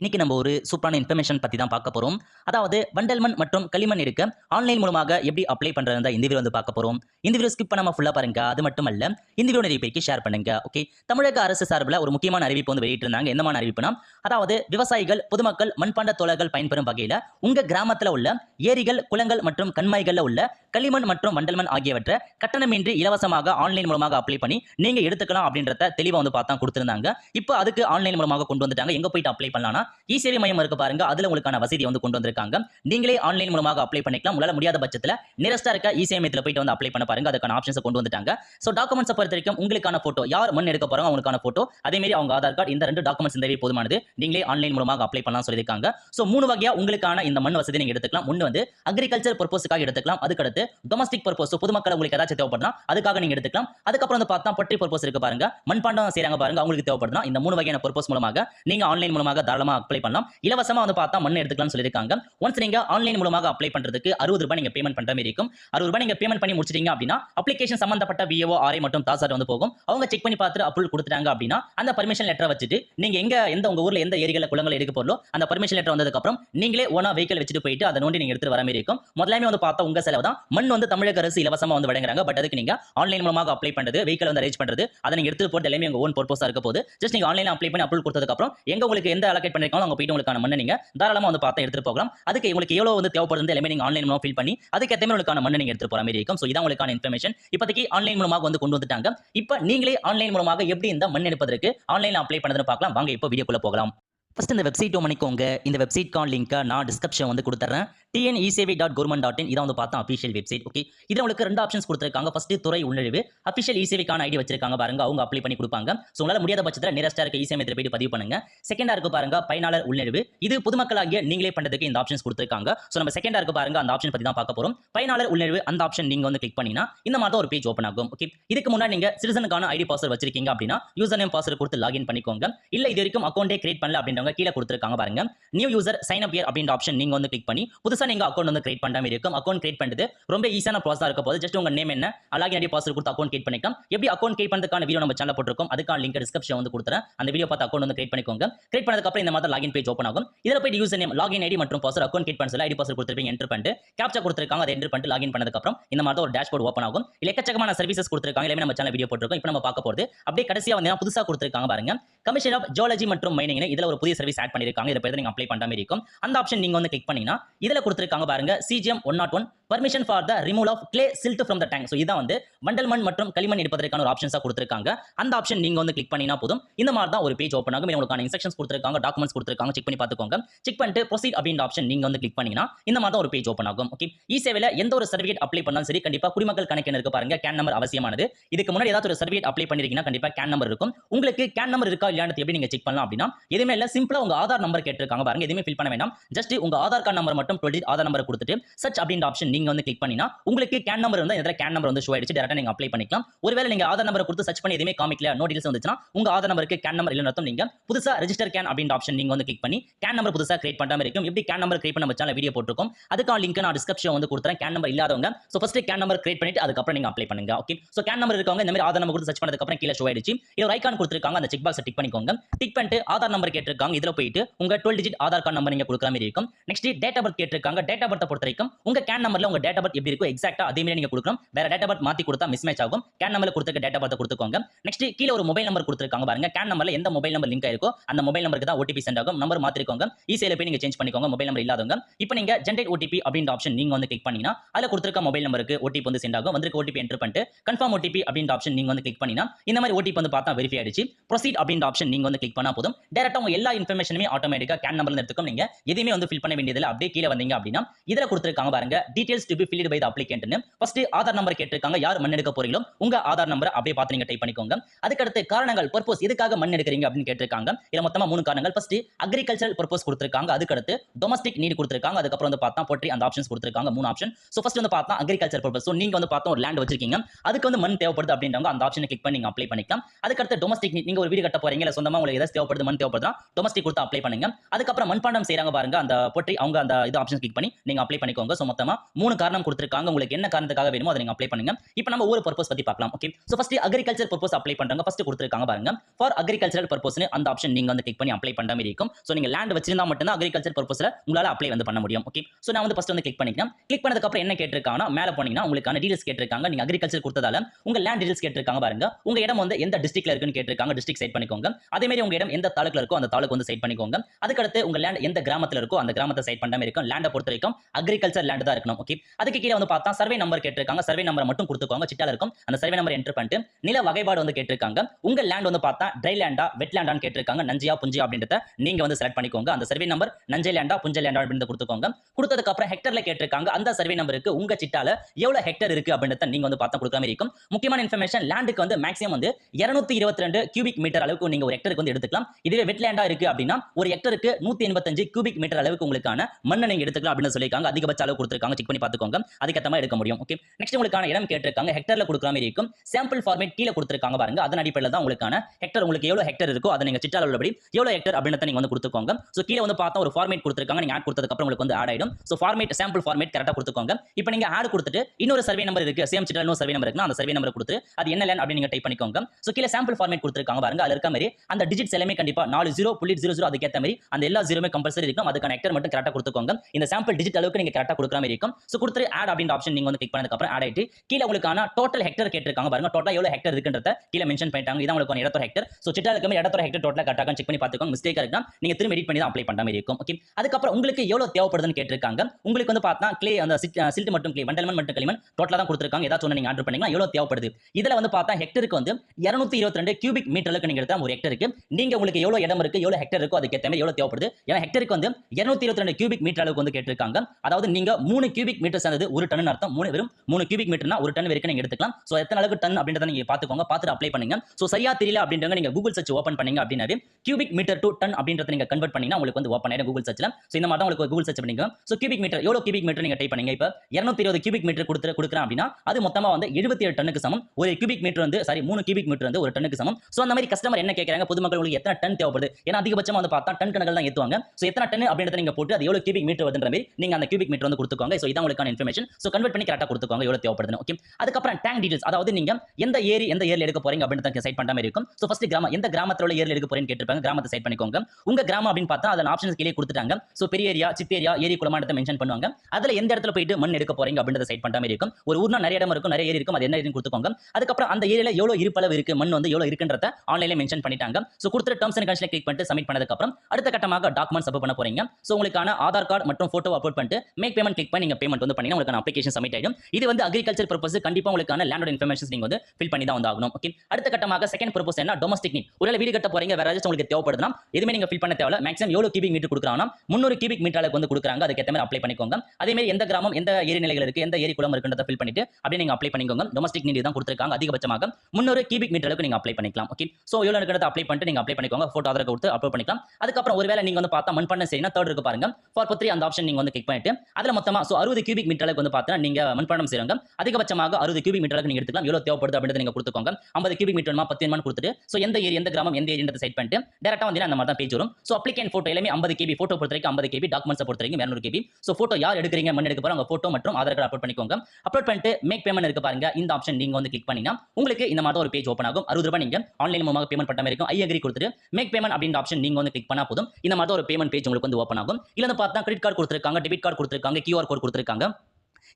இன்னைக்கு நம்ம ஒரு சூப்பரான இன்ஃபர்மேஷன் பற்றி தான் பார்க்க போகிறோம் அதாவது வண்டல்மண் மற்றும் களிமண் இருக்க. ஆன்லைன் மூலமாக எப்படி அப்ளை பண்ணுறது தான் இந்த வீடியோ வந்து பார்க்க போகிறோம் இந்த வீடியோ ஸ்கிப் பண்ணாமல் ஃபுல்லாக பாருங்க. அது மட்டும் அல்ல இந்த வீடியோ நிறைய பேருக்கு ஷேர் பண்ணுங்க ஓகே தமிழக அரசு சார்பில் ஒரு முக்கியமான அறிவிப்பு வந்து வெளியிட்டிருந்தாங்க. என்னமான அறிவிப்புனா அதாவது விவசாயிகள் பொதுமக்கள் மண்பாண்ட தோழர்கள் பயன்பெறும் வகையில் உங்கள் கிராமத்தில் உள்ள ஏரிகள் குளங்கள் மற்றும் கண்மாய்களில் உள்ள களிமண் மற்றும் வண்டல்மண் ஆகியவற்றை கட்டணமின்றி இலவசமாக ஆன்லைன் மூலமாக அப்ளை பண்ணி நீங்கள் எடுத்துக்கலாம் அப்படின்றத தெளிவாக வந்து பார்த்தா கொடுத்துருந்தாங்க. இப்போ அதுக்கு ஆன்லைன் மூலமாக கொண்டு வந்துட்டாங்க. எங்கே போயிட்டு அப்ளை பண்ணலாம்னா இ சேவை மையம் இருக்கு பாருங்க. அதுல உங்களுக்கான வசதி வந்து கொண்டு வந்திருக்காங்க. நீங்களே ஆன்லைன் மூலமாக அப்ளை பண்ணிக்கலாம். உங்களால முடியாத பட்சத்தில் நிரஸ்டா இருக்க இ சேவை மையத்தில் போயிட்டு வந்து அப்ளை பண்ண பாருங்க. அதுக்கான ஆப்ஷன்ஸ் கொண்டு வந்துட்டாங்க. ஸோ டாக்குமெண்ட்ஸ் பொறுத்த வரைக்கும் உங்களுக்கான போட்டோ யார் மண் எடுக்க போறாங்க அவங்களுக்கான போட்டோ அதே மாதிரி அவங்க ஆதார் கார்டு இந்த ரெண்டு டாக்குமெண்ட்ஸ் இந்த போதுமானது. நீங்களே ஆன்லைன் மூலமாக அப்ளை பண்ணலாம் சொல்லியிருக்காங்க. ஸோ மூணு வகையா உங்களுக்கான இந்த மண் வசதி நீங்க எடுத்துக்கலாம். ஒன்று வந்து அக்ரிகல்ச்சர் பர்பஸுக்காக எடுத்துக்கலாம். அதுக்கடுத்து டொமஸ்டிக் பர்பஸ் பொதுமக்கள் உங்களுக்கு ஏதாச்சும் தேவைப்படுனா அதுக்காக நீங்க எடுத்துக்கலாம். அதுக்கப்புறம் வந்து பார்த்தா பற்றி பர்பஸ் இருக்கு பாருங்க. மண்பாண்டம் செய்றாங்க பாருங்க. அவங்களுக்கு தேவைப்படுனா இந்த மூணு வகையான பர்பஸ் மூலமாக நீங்க ஆன்லைன் மூலமாக தாராளமா அப்ளை பண்ணலாம். இலவசமா வந்து பார்த்தா மண் எடுத்துக்கலாம்னு சொல்லியிருக்காங்க. ஒன்ஸ் நீங்க ஆன்லைன் மூலமாக அப்ளை பண்றதுக்கு அறுபது ரூபாய் நீங்க பேமெண்ட் பண்ற மாதிரி இருக்கும். அறுபது ரூபாய் நீங்க பேமெண்ட் பண்ணி முடிச்சிட்டீங்க அப்படின்னா அப்ளிகேஷன் சம்பந்தப்பட்ட விஓ ஆர்ஐ மற்றும் தாசார் வந்து போகும். அவங்க செக் பண்ணி பார்த்துட்டு அப்ரூவல் கொடுத்துட்டாங்க அப்படின்னா அந்த பர்மிஷன் லெட்டரை வச்சுட்டு நீங்க எங்க எந்த உங்க ஊர்ல எந்த ஏரிகளை குளங்கள் எடுக்க போறோ அந்த பர்மிஷன் லெட்டர் வந்ததுக்கு அப்புறம் நீங்களே ஓனா வெஹிக்கல் வச்சுட்டு போயிட்டு அதை நோண்டி நீங்க எடுத்துட்டு வர மாதிரி இருக்கும். முதலாமே வந்து பார்த்தா உங்க செலவு தான். மண் வந்து தமிழக அரசு இலவசமா வந்து வழங்குறாங்க. பட் அதுக்கு நீங்க ஆன்லைன் மூலமாக அப்ளை பண்றது வெஹிக்கல் வந்து அரேஞ்ச் பண்றது அதை நீங்க எடுத்து போட்டு எல்லாமே உங்க ஓன் பர்பஸா இருக்க போது ஜஸ்ட் நீங்க ஆன்லைன் அப்ளை பண்ணி அப்ரூவல் கொடுத்ததுக்கு அப்புறம் எங்க உங்களுக்கு எந்த அலோகேட் பண்ணிருக்காங்களோ அங்க போயிட்டு உங்களுக்கான மண்ணை நீங்க தாராளமா வந்து பார்த்தா எடுத்துட்டு போகலாம். அதுக்கு உங்களுக்கு எவ்வளோ வந்து தேவைப்படுது எல்லாமே நீங்க ஆன்லைன் மூலம் ஃபில் பண்ணி அதுக்கு ஏற்ற மாதிரி உங்களுக்கான மண்ணை நீங்க எடுத்து போகிற மாதிரி இருக்கும். ஸோ இதான் உங்களுக்கான இன்ஃபர்மேஷன் இப்போதைக்கு ஆன்லைன் மூலமாக வந்து கொண்டு வந்துட்டாங்க. இப்போ நீங்களே ஆன்லைன் மூலமாக எப்படி இந்த மண் எடுப்பதற்கு ஆன்லைன் அப்ளை பண்ணதுன்னு பார்க்கலாம். வாங்க இப்போ வீடியோக்குள்ள போகலாம். ஃபஸ்ட் இந்த வெப்சைட் பண்ணிக்கோங்க. இந்த வெப்சைட்கான லிங்க்கை நான் டிஸ்கிரிப்ஷன் வந்து கொடுத்துறேன். டிஎன்இசேவை டாட் கவர்மெண்ட் டாட் இன் இதான் வந்து பார்த்தா அஃபிஷியல் வெப்சைட் ஓகே இதில் உங்களுக்கு ரெண்டு ஆப்ஷன்ஸ் கொடுத்துருக்காங்க. ஃபர்ஸ்ட் துறை உள்ளிழிவு. அஃபிஷியல் இசேவைக்கான ஐடி வச்சிருக்காங்க பாருங்க. அவங்க அப்ளை பண்ணி கொடுப்பாங்க. ஸோ உங்களால் முடியாத பட்சத்தில் நியரஸ்டாக இருக்க இசை மையத்தில் போயிட்டு பதிவு பண்ணுங்க. செகண்டாக இருக்கு பாருங்க பயனாளர் உள்ளிழிவு. இது பொதுமக்களாகிய நீங்களே பண்ணுறதுக்கு இந்த ஆப்ஷன்ஸ் கொடுத்துருக்காங்க. ஸோ நம்ம செகண்டாக இருக்கு பாருங்க அந்த ஆப்ஷன் பற்றி தான் பார்க்க போகிறோம் பயனாளர் உள்ளிழிவு அந்த ஆப்ஷன் நீங்கள் வந்து கிளிக் பண்ணினா இந்த மாதிரி ஒரு பேஜ் ஓப்பன் ஆகும் ஓகே இதுக்கு முன்னாடி நீங்கள் சிட்டிசனுக்கான ஐடி பாஸ்வேர்ட் வச்சிருக்கீங்க அப்படின்னா யூசர் நேம் பாஸ்வேர்ட் கொடுத்து லாகின் பண்ணிக்கோங்க. இல்லை இது வரைக்கும் அக்கௌண்ட்டே கிரியேட் பண்ணல அப்படின்றவங்க கீழே கொடுத்துருக்காங்க பாருங்க. New user sign up year அப்படின்ற ஆப்ஷன் நீங்கள் வந்து கிளிக் பண்ணி புதுசா புதுசாக நீங்கள் அக்கௌண்ட் வந்து கிரியேட் பண்ண மாதிரி இருக்கும். அக்கௌண்ட் கிரியேட் பண்ணுறது ரொம்ப ஈஸியான ப்ராசஸ் இருக்க போது ஜஸ்ட் உங்கள் நேம் என்ன லாகின் நிறைய பாஸ்வேர்ட் கொடுத்து அக்கௌண்ட் கிரியேட் பண்ணிக்கலாம். எப்படி அக்கௌண்ட் கிரியேட் பண்ணுறதுக்கான வீடியோ நம்ம சேனல் போட்டிருக்கோம் அதுக்கான லிங்க் டிஸ்கிரிப்ஷன் வந்து கொடுத்துறேன். அந்த வீடியோ பார்த்து அக்கௌண்ட் வந்து கிரியேட் பண்ணிக்கோங்க. கிரியேட் பண்ணதுக்கப்புறம் இந்த மாதிரி லாகின் பேஜ் ஓப்பன் ஆகும். இதில் போய் யூசர் நேம் லாகின் ஐடி மற்றும் பாஸ்வேர்ட் அக்கௌண்ட் கிரியேட் பண்ணல ஐடி பாஸ்வேர்ட் கொடுத்துருப்பீங்க என்டர் பண்ணிட்டு கேப்சா கொடுத்துருக்காங்க அதை என்டர் பண்ணிட்டு லாகின் பண்ணதுக்கப்புறம் இந்த மாதிரி ஒரு டேஷ்போர்ட் ஓப்பன் ஆகும். இல்ல எக்கச்சக்கமான சர்வீசஸ் கொடுத்துருக்காங்க. எல்லாமே நம்ம சேனல் வீடியோ போட்டிருக்கோம். இப்போ நம்ம பார்க்க போகிறது அப்படியே கடைசியாக வந்து புதுசாக கொடுத்துருக்காங்க பாருங்க. கமிஷன் ஆஃப் ஜியாலஜி மற்றும் மைனிங் இதில் ஒரு புதிய சர்வீஸ் ஆட் பண்ணியிருக்காங்க. இதை பேர் நீங்கள் அப்ளை பண்ற மாதிரி இருக்கும். அந்த ஆப்ஷன் நீங்கள் வந்து கிளிக் பண்ணிங்கன்னா இதில் கொடுத்துருக்காங்க பாருங்க. CGM one nought one permission for the remove of clay silt from the tank so இதான் வந்து வண்டல் மண் மற்றும் களிமண் எடுப்பதற்கான ஒரு ஆப்ஷன்ஸாக கொடுத்துருக்காங்க. அந்த ஆப்ஷன் நீங்க வந்து கிளிக் பண்ணினா போதும். இந்த மாதிரி தான் ஒரு பேஜ் ஓப்பன் ஆகும். உங்களுக்கான இன்ஸ்ட்ரக்ஷன்ஸ் கொடுத்துருக்காங்க டாக்குமெண்ட்ஸ் கொடுத்துருக்காங்க. செக் பண்ணி பார்த்துக்கோங்க. செக் பண்ணிட்டு ப்ரொசீட் அப்படின்ற ஆப்ஷன் நீங்க வந்து கிளிக் பண்ணினா இந்த மாதிரி தான் ஒரு பேஜ் ஓப்பன் ஆகும். ஓகே இ சேவையில் எந்த ஒரு சர்டிஃபிகேட் அப்ளை பண்ணாலும் சரி கண்டிப்பா குடிமக்கள் கணக்கு இருக்கு பாருங்க. கேன் நம்பர் அவசியமானது. இதுக்கு முன்னாடி ஏதாவது ஒரு சர்டிஃபிகேட் அப்ளை பண்ணிருக்கீங்கன்னா கண்டிப்பா கேன் நம்பர் இருக்கும். உங்களுக்கு கேன் நம்பர் இருக்கா இல்லையானது எப்படி நீங்க செக் பண்ணலாம் அப்படின்னா எதுவுமே இல்லை. சிம்பிளா உங்க ஆதார் நம்பர் கேட்டிருக்காங்க பாருங்க. எதுவுமே ஃபில் பண்ண வேண்டாம். ஜஸ்ட் உங்க ஆதார் கார்டு நம்பர் மட்டும் டுவெண்ட்டி ஆதார் நம்பர் கொடுத்துட்டு சர்ச் அப்படின்ற ஆப்ஷன் நீங்க வந்து கிளிக் பண்ணினா உங்களுக்கு கேன் நம்பர் வந்து இதில் கேன் நம்பர் வந்து ஷோ ஆயிடுச்சு. டேரக்டா நீங்க அப்ளை பண்ணிக்கலாம். ஒருவேளை நீங்க ஆதார் நம்பர் கொடுத்து சர்ச் பண்ணி எதுவுமே காமிக்கல நோ டீல்ஸ் வந்துச்சுன்னா உங்க ஆதார் நம்பருக்கு கேன் நம்பர் இல்லைன்னு அர்த்தம் நீங்க புதுசா ரெஜிஸ்டர் கேன் அப்படின்ற ஆப்ஷன் நீங்க வந்து கிளிக் பண்ணி கேன் நம்பர் புதுசா கிரியேட் பண்ணாம இருக்கும். எப்படி கேன் நம்பர் கிரியேட் பண்ண வச்சாலும் வீடியோ போட்டிருக்கோம் அதுக்கான லிங்க் நான் டிஸ்கிரிப்ஷன் வந்து கொடுத்துறேன். கேன் நம்பர் இல்லாதவங்க so first CAN number create பண்ணிட்டு அதுக்கப்புறம் நீங்க அப்ளை பண்ணுங்க ஓகே ஸோ கேன் நம்பர் இருக்கவங்க இந்த மாதிரி ஆதார் நம்பர் கொடுத்து சர்ச் பண்ணதுக்கப்புறம் கீழே ஷோ ஆயிடுச்சு. இது ஐக்கான் கொடுத்துருக்காங்க அந்த செக் பாக்ஸ் டிக் பண்ணிக்கோங்க. டிக் பண்ணிட்டு ஆதார் நம்பர் கேட்டிருக்காங்க இதில் போயிட்டு உங்க twelve digit Aadhaar card number நீங்க கொடுக்குற மாதிரி இருக்கும். நெக்ஸ்ட் டேட் ஆஃப் பர்த் கேட்டிருக்காங்க டேட் டேட்டா பர்த் பொறுத்த வரைக்கும் உங்க கேன் நம்பர்ல உங்க டேட்டா பர்த் எப்படி இருக்கும் எக்ஸாக்டா அதே மாதிரி நீங்க கொடுக்கணும். வேற டேட்டா பர்த் மாத்தி கொடுத்தா மிஸ்மேச் ஆகும். கேன் நம்பர்ல கொடுத்துருக்க டேட்டா பர்த்தை கொடுத்துக்கோங்க. நெக்ஸ்ட் கீழே ஒரு மொபைல் நம்பர் கொடுத்துருக்காங்க பாருங்க. கேன் நம்பர்ல எந்த மொபைல் நம்பர் லிங்க் இருக்கோ அந்த மொபைல் நம்பருக்கு தான் ஓடிபி சென்ட் ஆகும். நம்பர் மாத்திருக்கோங்க. ஈஸியில போய் நீங்க சேஞ்ச் பண்ணிக்கோங்க. மொபைல் நம்பர் இல்லாதவங்க. இப்போ நீங்க ஜென்ரேட் ஓடிபி அப்படின்ற ஆப்ஷன் நீங்க வந்து கிளிக் பண்ணீங்கன்னா அதுல கொடுத்துருக்க மொபைல் நம்பருக்கு ஓடிபி வந்து சென்ட் ஆகும். வந்திருக்க ஓடிபி என்டர் பண்ணிட்டு கன்ஃபார்ம் ஓடிபி அப்படின்ற ஆப்ஷன் நீங்க வந்து கிளிக் பண்ணினா இந்த மாதிரி ஓடிபி வந்து பார்த்தா வெரிஃபை ஆயிடுச்சு. ப்ரொசீட் அப்படின்ற ஆப்ஷன் நீங்க வந்து கிளிக் பண்ணா போதும். டேரக்டா உங்க எல்லா இன்ஃபர்மேஷனுமே ஆட்டோமேட்டிக்கா கேன் நம்பர்ல எடுத்துக்கும் நீங்க எதுவுமே வந்து ஃபில் பண்ண வேண்டியதில்லை. அப்படியே கீழே வந்தீங்க அப்படின்னா இதுல கொடுத்துருக்காங்க பாருங்க. Details to be filled by the அப்ளிகேட்னு first Aadhaar number கேட்டிருக்காங்க. யார் மண் எடுக்க போறீங்களோ உங்க ஆதார் நம்பர் அப்படியே பார்த்து நீங்க டைப் பண்ணிக்கோங்க. அதுக்கடுத்து காரணங்கள் பர்பஸ் எதுக்காக மண் எடுக்கிறீங்க அப்படின்னு கேட்டிருக்காங்க. இதுல மொத்தமா மூணு காரணங்கள். ஃபர்ஸ்ட் அக்ரிகல்ச்சரல் பர்பஸ் கொடுத்திருக்காங்க. அதுக்கடுத்து டொமஸ்டிக் நீட் கொடுத்திருக்காங்க. அதுக்கப்புறம் வந்து பார்த்தா பொற்றி அந்த ஆப்ஷன்ஸ் கொடுத்திருக்காங்க. மூணு ஆப்ஷன் ஸோ ஃபர்ஸ்ட் வந்து பார்த்தா அக்ரிகல்ச்சர் பர்பஸ் ஸோ நீங்க வந்து பார்த்தா ஒரு லேண்ட் வச்சிருக்கீங்க. அதுக்கு வந்து மண் தேவைப்படுது அப்படின்றவங்க அந்த ஆப்ஷனை கிளிக் பண்ணி அப்ளை பண்ணிக்கலாம். அதுக்கடுத்து டொமஸ்டிக் நீங்க ஒரு வீடு கட்ட போறீங்க. இல்ல சொந்தமா உங்களுக்கு ஏதாவது தேவைப்படுது மண் தேவைப்படுதா டொமஸ்டிக் கொடுத்து அப்ளை பண்ணுங்க. அதுக்கப்புறம் மண்பாண்டம் செய்யறாங்க பாருங்க. அந்த பொற்றி அவங்க அந்த இது ஆப்ஷன் கிளிக் பண்ணி நீங்க அப்ளை பண்ணிக்கோங்க. ஸோ மொத்தமா மூணு காரணம் கொடுத்துருக்காங்க. உங்களுக்கு என்ன காரணத்துக்காக வேணுமோ அதை நீங்க அப்ளை பண்ணுங்க. இப்போ நம்ம ஒரு பர்பஸ் பத்தி பார்க்கலாம். Okay so first agriculture purpose apply பண்றாங்க ஃபர்ஸ்ட் கொடுத்துருக்காங்க பாருங்க. ஃபார் அக்ரிகல்ச்சரல் பர்பஸ்னு அந்த ஆப்ஷன் நீங்க வந்து கிளிக் பண்ணி அப்ளை பண்ற மாதிரி இருக்கும். ஸோ நீங்க லேண்ட் வச்சிருந்தா மட்டும் தான் அக்ரிகல்ச்சர் பர்பஸ்ல உங்களால அப்ளை வந்து பண்ண முடியும். ஓகே ஸோ நான் வந்து ஃபர்ஸ்ட் வந்து கிளிக் பண்ணிக்கிறேன். கிளிக் பண்ணதுக்கு அப்புறம் என்ன கேட்டிருக்காங்கன்னா மேல போனீங்கன்னா உங்களுக்கான டீல்ஸ் கேட்டிருக்காங்க. நீங்க அக்ரிகல்ச்சர் கொடுத்ததால உங்க லேண்ட் டீல்ஸ் கேட்டிருக்காங்க பாருங்க. உங்க இடம் வந்து எந்த டிஸ்ட்ரிக்ட்ல இருக்குன்னு கேட்டிருக்காங்க. டிஸ்ட்ரிக் சைட் பண்ணிக்கோங்க. அதே மாதிரி உங்க இடம் எந்த தாலுக்கில் இருக்கோ அந்த தாலுக்கு வந்து சைட் பண்ணிக்கோங்க. அதுக்கடுத்து உங்க லேண்ட் எந்த கிராமத்தில் இருக்கோ அந்த கிராமத்தை சைட் பண்ண இருக்கும். லேண்டை பொறுத்த வரைக்கும் அக்ரிகல்ச்சர் லேண்ட் தான் இருக்கணும் ஓகே அதுக்கு கீழே வந்து பார்த்தா சர்வே நம்பர் கேட்டிருக்காங்க. சர்வே நம்பர் மட்டும் கொடுத்துக்கோங்க சிட்டால இருக்கும். அந்த சர்வே நம்பர் என்டர் பண்ணிட்டு நில வகைப்பாடு வந்து கேட்டிருக்காங்க. உங்க லேண்ட் வந்து பார்த்தா ட்ரை லேண்டா வெட் லேண்டான்னு கேட்டிருக்காங்க. நஞ்சியா புஞ்சியா அப்படின்றத நீங்க வந்து செலக்ட் பண்ணிக்கோங்க. அந்த சர்வே நம்பர் நஞ்சை லேண்டா புஞ்சை லேண்டா அப்படின்னு கொடுத்துக்கோங்க. கொடுத்ததுக்கு அப்புறம் ஹெக்டர்ல கேட்டிருக்காங்க. அந்த சர்வே நம்பருக்கு உங்க சிட்டால எவ்வளவு ஹெக்டர் இருக்கு அப்படின்றத நீங்க வந்து பார்த்தா கொடுக்காம இருக்கும். முக்கியமான இன்ஃபர்மேஷன் லேண்டுக்கு வந்து மேக்ஸிமம் வந்து இருநூத்தி இருபத்தி ரெண்டு கியூபிக் மீட்டர் அளவுக்கு நீங்க ஒரு ஹெக்டருக்கு வந்து எடுத்துக்கலாம். இதுவே வெட் லேண்டா இருக்கு அப்படின்னா ஒரு ஹெக்டருக்கு நூத்தி எண்பத்தஞ்சு கியூபிக் மீட்டர் அளவுக்கு உங்களுக்கான மண்ணை நீங்க எடுத்து எடுத்துக்கலாம் அப்படின்னு சொல்லியிருக்காங்க. அதிகபட்ச அளவு கொடுத்துருக்காங்க. செக் பண்ணி பார்த்துக்கோங்க. அதுக்கேற்ற எடுக்க முடியும். ஓகே நெக்ஸ்ட் உங்களுக்கான இடம் கேட்டிருக்காங்க. ஹெக்டர்ல கொடுக்குற மாதிரி இருக்கும். சாம்பிள் ஃபார்மேட் கீழே கொடுத்துருக்காங்க பாருங்க. அதன் அடிப்படையில் தான் உங்களுக்கான ஹெக்டர் உங்களுக்கு எவ்வளோ ஹெக்டர் இருக்கோ அதை நீங்கள் சிட்டால் உள்ளபடி எவ்வளோ ஹெக்டர் அப்படின்னு நீங்கள் வந்து கொடுத்துக்கோங்க. ஸோ கீழே வந்து பார்த்தா ஒரு ஃபார்மேட் கொடுத்துருக்காங்க. நீங்கள் ஆட் கொடுத்ததுக்கு அப்புறம் உங்களுக்கு வந்து ஆட் ஆயிடும். ஸோ ஃபார்மேட் சாம்பிள் ஃபார்மேட் கரெக்டாக கொடுத்துக்கோங்க. இப்போ நீங்கள் ஆட் கொடுத்துட்டு இன்னொரு சர்வே நம்பர் இருக்கு. சேம் சிட்டால் இன்னொரு சர்வே நம்பர் இருக்குன்னா அந்த சர்வே நம்பர் கொடுத்து அது என்ன லேன் அப்படின்னு நீங்க டைப் பண்ணிக்கோங்க. ஸோ கீழே சாம்பிள் ஃபார்மேட் கொடுத்துருக்காங்க பாருங்க. அதுல இருக்க மாதிரி அந்த டிஜிட்ஸ் எல்லாமே கண்டிப்பாக நாலு ஜீரோ புள்ளி ஜீரோ ஜீரோ அதுக்கேற்ற மாதிரி அந்த எல்லா ஜீரோமே கம்பல்சரி இருக்கும். அதுக்கான ஹெக்டர் மட்டும் கரெக்டாக கொடுத்துக்கோங்க. இந்த சாம்பிள் டிஜிட் அளவுக்கு நீங்க கரெக்டாக கொடுக்குற மாதிரி இருக்கும். ஸோ கொடுத்து ஆட் அப்படின்ற ஆப்ஷன் நீங்க வந்து கிளிக் பண்ணதுக்கு அப்புறம் ஆட் ஆயிட்டு கீழே உங்களுக்கான டோட்டல் ஹெக்டர் கேட்டிருக்காங்க பாருங்க. டோட்டல் எவ்வளவு ஹெக்டர் இருக்குன்றத கீழே மென்ஷன் பண்ணிட்டாங்க. இதான் உங்களுக்கு இடத்தோட ஹெக்டர் ஸோ சிட்டா இருக்க மாதிரி இடத்தோட ஹெக்டர் டோட்டலாக கரெக்டாக செக் பண்ணி பார்த்துக்கோங்க. மிஸ்டேக் இருக்கா நீங்க திரும்ப எடிட் பண்ணி தான் அப்ளை பண்ண மாதிரி இருக்கும். ஓகே அதுக்கப்புறம் உங்களுக்கு எவ்வளவு தேவைப்படுதுன்னு கேட்டிருக்காங்க. உங்களுக்கு வந்து பார்த்தா கிளே அந்த சில்ட் மட்டும் கிளே வண்டல்மன் மட்டும் களிமன் டோட்டலாக தான் கொடுத்துருக்காங்க. ஏதாச்சும் ஒன்று நீங்க ஆர்டர் பண்ணீங்கன்னா எவ்வளவு தேவைப்படுது? இதுல வந்து பார்த்தா ஹெக்டருக்கு வந்து இருநூத்தி இருபத்தி ரெண்டு கியூபிக் மீட்டர் அளவுக்கு நீங்க எடுத்தா ஒரு ஹெக்டருக்கு நீங்க உங்களுக்கு எவ்வளவு இடம் இருக்கு எவ்வளவு ஹெக்டர் இருக்கோ அதுக்கு ஏற்ற மாதிரி எவ்வளவு தேவைப்படுது? ஏன்னா ஹெக்டருக்கு வந்து இருநூத்தி இருபத்தி ரெண்டு கியூபிக் மீட்டர் அளவுக்கு வந்து கேட்டிருக்காங்க. அதாவது நீங்க மூணு கியூபிக் மீட்டர் சேர்ந்தது ஒரு டன் அர்த்தம். மூணு வெறும் மூணு கியூபிக் மீட்டர்னா ஒரு டன் வரைக்கும் நீங்க எடுத்துக்கலாம். ஸோ எத்தனை அளவுக்கு டன் அப்படின்றத நீங்க பாத்துக்கோங்க பார்த்துட்டு அப்ளை பண்ணுங்க. ஸோ சரியா தெரியல அப்படின்றவங்க நீங்க கூகுள் சர்ச் ஓப்பன் பண்ணீங்க அப்படின்னாவே கியூபிக் மீட்டர் டு டன் அப்படின்றத நீங்க கன்வெர்ட் பண்ணீங்கன்னா உங்களுக்கு வந்து ஓப்பன் ஆயிடும் கூகுள் சர்ச்ல ஸோ இந்த மாதிரி தான் உங்களுக்கு கூகுள் சர்ச் பண்ணிக்கலாம் ஸோ கியூபிக் மீட்டர் எவ்வளவு கியூபிக் மீட்டர் நீங்க டைப் பண்ணீங்க? இப்போ இருநூத்தி இருபது கியூபிக் மீட்டர் கொடுத்து கொடுக்குறேன் அப்படின்னா அது மொத்தமா வந்து எழுபத்தி ஏழு டன்னுக்கு சமம். ஒரு கியூபிக் மீட்டர் வந்து சாரி மூணு கியூபிக் மீட்டர் வந்து ஒரு டன்னுக்கு சமம். ஸோ அந்த மாதிரி கஸ்டமர் என்ன கேட்கறாங்க பொதுமக்கள் உங்களுக்கு எத்தனை டன் தேவைப்படுது? ஏன்னா அதிகபட்சமா வந்து பார்த்தா டன் கணக்கில் தான் ஏற்றுவாங்க ஸோ எத்தனை டன் அப்படின்றத நீங்க போட்டு அது எவ்வளவு கியூபிக் மீட்டர் வருதுன்ற மாதிரி நீங்க அந்த கியூபிக் மீட்டர் வந்து கொடுத்துக்கோங்க. ஸோ இதான் உங்களுக்கான இன்ஃபர்மேஷன் ஸோ கன்வெர்ட் பண்ணி கரெக்டாக கொடுத்துக்கோங்க. எவ்வளோ தேவைப்படுது ஓகே அதுக்கப்புறம் டேங்க் டீடைல்ஸ் அதாவது நீங்க எந்த ஏரி எந்த ஏரியில் எடுக்க போறீங்க அப்படின்னு சைட் பண்ற மாதிரி இருக்கும். ஸோ ஃபர்ஸ்ட் கிராமம் எந்த கிராமத்தில் உள்ள ஏரியில் எடுக்க போறேன்னு கேட்டிருப்பாங்க. கிராமத்தை சைட் பண்ணிக்கோங்க. உங்க கிராமம் அப்படின்னு பார்த்தா அதில் ஆப்ஷன்ஸ் கீழே கொடுத்துட்டாங்க. ஸோ பெரிய ஏரியா சிப் ஏரியா ஏரி குளமானத்தை மென்ஷன் பண்ணுவாங்க. அதில் எந்த இடத்துல போயிட்டு மண் எடுக்க போறீங்க அப்படின்றத சைட் பண்ற மாதிரி இருக்கும். ஒரு ஊர்னா நிறைய இடம் இருக்கும் நிறைய ஏரி இருக்கும். அது என்ன ஏரின்னு கொடுத்துக்கோங்க. அதுக்கப்புறம் அந்த ஏரியில் எவ்வளோ இருப்பளவு இருக்கு மண் வந்து எவ்வளோ இருக்குன்றத ஆன்லைன்ல மென்ஷன் பண்ணிட்டாங்க. ஸோ கொடுத்துட்டு டர்ம்ஸ் அண்ட் கண்டிஷன் கிளிக் பண்ணிட்டு சப்மிட் பண்ணதுக்கப்புறம் அடுத்த கட்டமாக டாக்குமெண்ட் சப்மிட் பண்ண போறீங்க. ஸோ உங்களுக்கான ஆதார் கார்டு மற்றும் போட்டோ அப்லோட் பண்ணிட்டு மேக் பேமெண்ட் கிளிக் பண்ணி நீங்க பேமெண்ட் வந்து பண்ணி உங்களுக்கு அப்ளிகேஷன் சப்மிட் ஆயிடும். இது வந்து அக்ரிகல்ச்சர் பர்பஸ் கண்டிப்பா உங்களுக்கான லேண்டோட இன்ஃபர்மேஷன் நீங்க வந்து ஃபில் பண்ணி தான் வந்து ஆகணும். ஓகே அடுத்த கட்டமாக செகண்ட் பர்பஸ் என்ன? டொமஸ்டிக் நீட் ஒருவேளை வீடு கட்ட போறீங்க வேற ஏதாச்சும் உங்களுக்கு தேவைப்படுதுனா எதுவுமே நீங்க ஃபில் பண்ண தேவையில்ல. மேக்ஸிமம் எவ்வளவு கியூபிக் மீட்டர் கொடுக்குறாங்கன்னா முந்நூறு கியூபிக் மீட்டர் அளவுக்கு வந்து கொடுக்குறாங்க. அதுக்கு ஏற்ற மாதிரி அப்ளை பண்ணிக்கோங்க. அதே மாதிரி எந்த கிராமம் எந்த ஏரி நிலைகள் இருக்கு எந்த ஏரி குளம் இருக்குன்றத ஃபில் பண்ணிட்டு அப்படியே நீங்க அப்ளை பண்ணிக்கோங்க. டொமஸ்டிக் நீட் தான் கொடுத்துருக்காங்க. அதிகபட்சமாக முந்நூறு கியூபிக் மீட்டர் அளவுக்கு நீங்க அப்ளை பண்ணிக்கலாம். ஓகே ஸோ எவ்வளவு இருக்கிறத அப்ளை பண்ணிட்டு நீங்க அப்ளை பண்ணிக்கோங்க. போட்டோ ஆதார் கொடுத்து அப்ளோட் பண்ணிக்கலாம். அதுக்கப்புறம் ஒருவேளை நீங்க வந்து பார்த்தா மண் பண்ண சரினா தேர்ட் இருக்கு பாருங்க. ஃபார் த்ரீ அந்த ஆப்ஷன் நீங்கள் வந்து கிளிக் பண்ணிட்டு அதில் மொத்தமாக ஸோ அறுபது கியூபிக் மீட்டர் அளவுக்கு வந்து பார்த்தீங்கன்னா நீங்கள் மண்பானம் செய்றாங்க அதிகபட்சமாக அறுபது கியூபிக் மீட்டர் அளவுக்கு நீங்கள் எடுத்துக்கலாம். எவ்வளோ தேவைப்படுது அப்படின்றத நீங்கள் கொடுத்துக்கோங்க. ஐம்பது கியூபிக் மீட்டர் பத்து மண் கொடுத்துட்டு ஸோ எந்த ஏரி எந்த கிராமம் எந்த ஏரின்றதை செட் பண்ணிட்டு டேரக்டாக வந்து அந்த மாதிரி தான் பேஜ் வரும். ஸோ அப்ளிகேன் ஃபோட்டோ எல்லாமே ஐம்பது கேபி ஃபோட்டோ பொறுத்த வரைக்கும் ஐம்பது கேபி டாக்குமெண்ட்ஸ் பொறுத்த வரைக்கும் இரநூறு கேபி ஸோ ஃபோட்டோ யார் எடுக்கிறீங்க மண் எடுக்க போறாங்க ஃபோட்டோ மற்றும் ஆதார் கார்டு அப்லோட் பண்ணிக்கோங்க. அப்லோட் பண்ணிட்டு மேக் பேமெண்ட் இருக்க பாருங்க. இந்த ஆப்ஷன் நீங்கள் வந்து கிளிக் பண்ணினா உங்களுக்கு இந்த மாதிரி ஒரு பேஜ் ஓப்பன் ஆகும். அறுபது ரூபாய் நீங்கள் ஆன்லைன் மூலமாக பேமெண்ட் பண்ண மாதிரி இருக்கும் ஐ அக்ரி கொடுத்துட்டு மேக் பேமெண்ட் அப்படின்ற ஆப்ஷன் நீங்கள் வந்து கிளிக் பண்ணால் போதும். இந்த மாதிரி ஒரு பேமெண்ட் பேஜ் உங்களுக்கு வந்து ஓப்பன் ஆகும். இல்லை பார்த்தா கிரெடிட் கார்டு கொடுத்துருக்காங்க டெபிட் கார்டு கொடுத்துருக்காங்க கியூஆர் கோட் கொடுத்துருக்காங்க.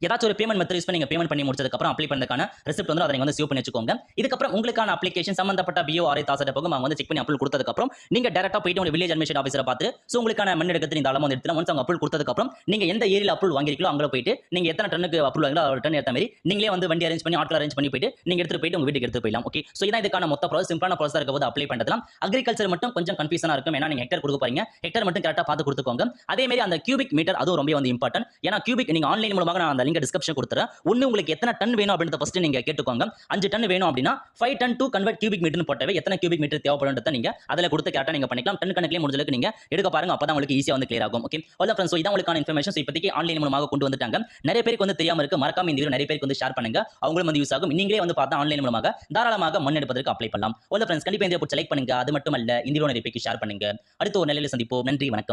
ஏதாச்சும் ஒரு பேமெண்ட் மெத்தட் யூஸ் பண்ணி பேமெண்ட் பண்ணி முடிச்சதுக்கப்புறம் அப்ளை பண்ணதுக்கான ரிசிப்ட் வந்து அதை வந்து சேவ் பண்ணி வச்சுக்கோங்க. இதுக்கப்புறம் உங்களுக்கான அப்ளிகேஷன் சம்பந்தப்பட்ட பிஓ ஆரை தாசட்ட போகும். அவங்க வந்து செக் பண்ணி அப்ளை கொடுத்ததுக்கப்புறம் நீங்க டேரக்டா போயிட்டு உங்க வில்லேஜ் அட்மிஷன் ஆஃபீஸரை பார்த்து ஸோ உங்களுக்கான மண் எடுக்கிறது இந்த அளவு வந்து எடுத்து ஒன்ஸ் அவங்க அப்ரூவல் கொடுத்ததுக்கப்புறம் நீங்க எந்த ஏரியில் அப்ரூவல் வாங்கிருக்கீங்களோ அங்கே போயிட்டு நீங்க எத்தனை டன்னுக்கு அப்ரூவல் வாங்கிலோ டன் ஏற்ற மாதிரி நீங்களே வந்து வண்டி அரேஞ்ச் பண்ணி ஆட்கள் அரேஞ்ச் பண்ணி போயிட்டு நீங்க எடுத்துட்டு போயிட்டு உங்க வீட்டுக்கு எடுத்து போயிடலாம். ஓகே ஸோ இதான் இதுக்கான மொத்த ப்ராசஸ் சிம்பிளான ப்ராசஸ் இருக்க போது அப்ளை பண்ணலாம் அக்ரிகல்ச்சர் மட்டும் கொஞ்சம் கன்ஃபியூஷனா இருக்கும். ஏன்னா நீங்க ஹெக்டர் கொடுக்க போறீங்க. ஹெக்டர் மட்டும் கரெக்டாக பார்த்து கொடுத்துக்கோங்க. அதே மாதிரி அந்த கியூபிக் மீட்டர் அதுவும் ரொம்ப வந்து இம்பார்ட்டன்ட் ஏன்னா கியூபிக் நீங்க ஆன்லைன் மூலமாக நான் அந்த லிங்க் டிஸ்கிரிப்ஷன் கொடுத்துறேன். ஒன்று உங்களுக்கு எத்தனை டன் வேணும் அப்படின்றத ஃபர்ஸ்ட் நீங்க கேட்டுக்கோங்க. அஞ்சு டன் வேணும் அப்படின்னா five ton to convert cubic மீட்டர்னு போட்டவே எத்தனை கியூபிக் மீட்டர் தேவைப்படுறத நீங்க அதில் கொடுத்து கரெக்டாக நீங்க பண்ணிக்கலாம். டன் கணக்கிலே முடிஞ்சளவுக்கு நீங்கள் நீங்க எடுக்க பாருங்க. அப்பதான் உங்களுக்கு ஈஸியாக வந்து கிளியர் ஆகும். ஓகே அவ்வளோ ஃப்ரெண்ட்ஸ் இதான் உங்களுக்கான இன்ஃபர்மேஷன் இப்போதைக்கு ஆன்லைன் மூலமாக கொண்டு வந்துட்டாங்க. நிறைய பேருக்கு வந்து தெரியாம இருக்கு. மறக்காம இந்த வீடியோ நிறைய பேருக்கு வந்து ஷேர் பண்ணுங்க. அவங்களும் வந்து யூஸ் ஆகும். நீங்களே வந்து பார்த்தா ஆன்லைன் மூலமாக தாராளமாக மண் எடுப்பதற்கு அப்ளை பண்ணலாம். அவ்வளோ ஃப்ரெண்ட்ஸ் கண்டிப்பாக இந்த செலக்ட் பண்ணுங்க. அது மட்டும் அல்ல இந்த வீடியோ நிறைய பேருக்கு ஷேர் பண்ணுங்க. அடுத்த ஒரு நிலையில சந்திப்போம். நன்றி வணக்கம்.